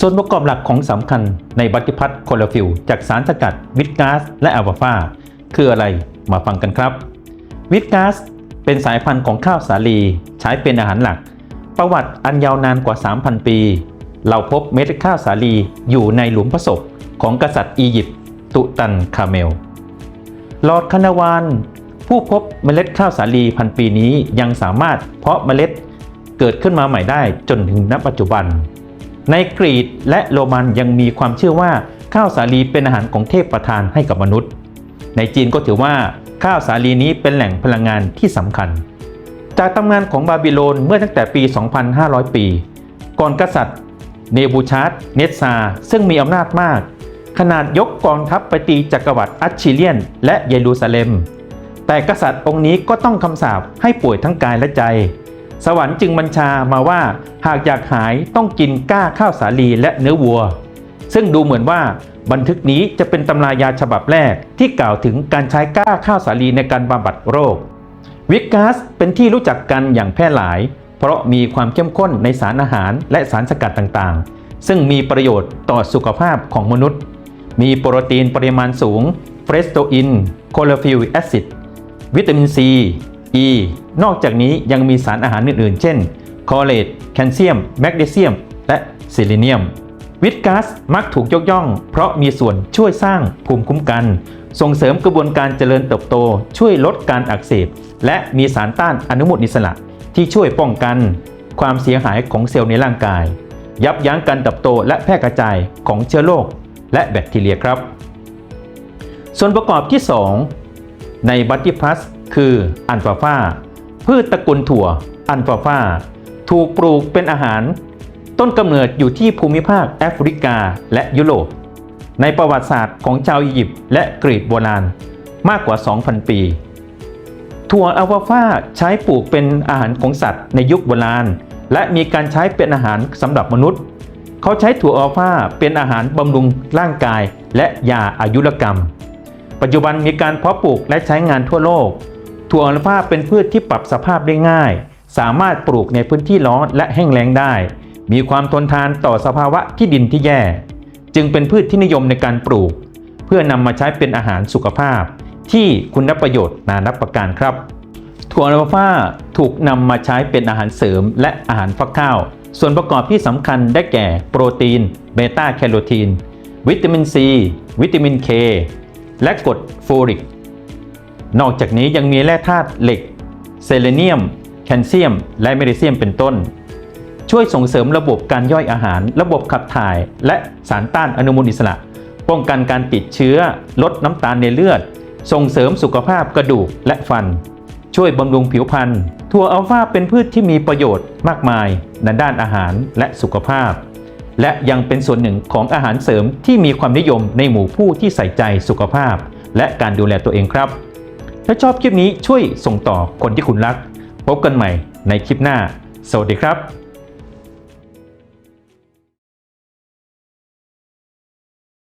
ส่วนประกอบหลักของสำคัญในบัติพัทโคลอฟิลจากสารสกัดวิตกาซและอัลฟาคืออะไรมาฟังกันครับ วิตกาซเป็นสายพันธุ์ของข้าวสาลีใช้เป็นอาหารหลัก ประวัติอันยาวนานกว่า 3,000 ปี เราพบเม็ดข้าวสาลีอยู่ในหลุมพระศพของกษัตริย์อียิปต์ตุตันคาเมลลอร์ดคานาวานผู้พบเมล็ดข้าวสาลีพันปีนี้ยังสามารถเพาะเมล็ดเกิดขึ้นมาใหม่ได้จนถึงณปัจจุบัน ในกรีกและโรมันยังมีความเชื่อว่าข้าวสาลีเป็นอาหารของเทพประทานให้กับมนุษย์ ในจีนก็ถือว่าข้าวสาลีนี้เป็นแหล่งพลังงานที่สำคัญ จากตำนานของบาบิโลนเมื่อตั้งแต่ปี 2,500 ปี ก่อนกษัตริย์ เนบูชาร์ดเนตซา ซึ่งมีอำนาจมาก ขนาดยกกองทัพไปตีจักรวรรดิอัชชิเลียน และเยรูซาเล็ม แต่กษัตริย์องค์นี้ก็ต้องคำสาปให้ป่วยทั้งกายและใจ สวรรค์จึงบัญชามาว่าหากอยากหายต้องกินก้าข้าวสาลีและเนื้อวัว ซึ่งดูเหมือนว่าบันทึกนี้จะเป็นตำรายาฉบับแรกที่กล่าวถึงการใช้ก้าข้าวสาลีในการบำบัดโรค วิกก๊าซเป็นที่รู้จักกันอย่างแพร่หลาย เพราะมีความเข้มข้นในสารอาหารและสารสกัดต่างๆ ซึ่งมีประโยชน์ต่อสุขภาพของมนุษย์ มีโปรตีนปริมาณสูงเฟรสโตอินโคลฟิลแอซิดวิตามินซี E นอกจากนี้ยังมีสารอาหารอื่นๆ เช่นคอเลตแคลเซียม แมกนีเซียม และซิลิเนียม วิตก๊าซมักถูกยกย่อง เพราะมีส่วนช่วยสร้างภูมิคุ้มกัน ส่งเสริมกระบวนการเจริญเติบโต ช่วยลดการอักเสบ และมีสารต้านอนุมูลอิสระ ที่ช่วยป้องกัน ความเสียหายของเซลล์ในร่างกาย ยับยั้งการเติบโตและแพร่กระจายของเชื้อโรคและแบคทีเรียครับ ส่วนประกอบที่ 2 ในบัตติพัสคืออัลฟาฟา พืชตระกูลถั่วอัลฟาฟาถูกปลูกเป็นอาหาร ต้นกำเนิดอยู่ที่ภูมิภาคแอฟริกาและยุโรป ในประวัติศาสตร์ของชาวอียิปต์และกรีกโบราณมากกว่า 2,000 ปี ถั่วอัลฟาฟาใช้ปลูกเป็นอาหารของสัตว์ในยุคโบราณ และมีการใช้เป็นอาหารสำหรับมนุษย์ เขาใช้ถั่วอัลฟาเป็นอาหารบำรุงร่างกายและยาอายุรกรรม ปัจจุบันมีการเพาะปลูกและใช้งานทั่วโลก ถั่วอัลฟาเป็นพืชที่ปรับสภาพได้ง่าย สามารถปลูกในพื้นที่ร้อนและแห้งแล้งได้ มีความทนทานต่อสภาวะที่ดินที่แย่ จึงเป็นพืชที่นิยมในการปลูก เพื่อนำมาใช้เป็นอาหารสุขภาพ ที่คุณประโยชน์นานับประการครับ ถั่วอัลฟาถูกนำมาใช้เป็นอาหารเสริมและอาหารฟักข้าว ส่วนประกอบที่สำคัญได้แก่ โปรตีน เบต้าแคโรทีน วิตามินซี วิตามินเคและกรดโฟลิก นอกจากนี้ยังมีแร่ธาตุเหล็ก เซเลเนียม แคลเซียม และแมกนีเซียมเป็นต้น ช่วยส่งเสริมระบบการย่อยอาหาร ระบบขับถ่าย และสารต้านอนุมูลอิสระ ป้องกันการติดเชื้อ ลดน้ำตาลในเลือด ส่งเสริมสุขภาพกระดูกและฟัน ช่วยบำรุงผิวพรรณถั่วอัลฟาเป็นพืชที่มีประโยชน์มากมายในด้านอาหารและสุขภาพ และยังเป็นส่วนหนึ่งของอาหารเสริมที่มีความนิยมในหมู่ผู้ที่ใส่ใจสุขภาพ และการดูแลตัวเองครับ ถ้าชอบคลิปนี้ช่วยส่งต่อคนที่คุณรัก พบกันใหม่ในคลิปหน้า สวัสดีครับ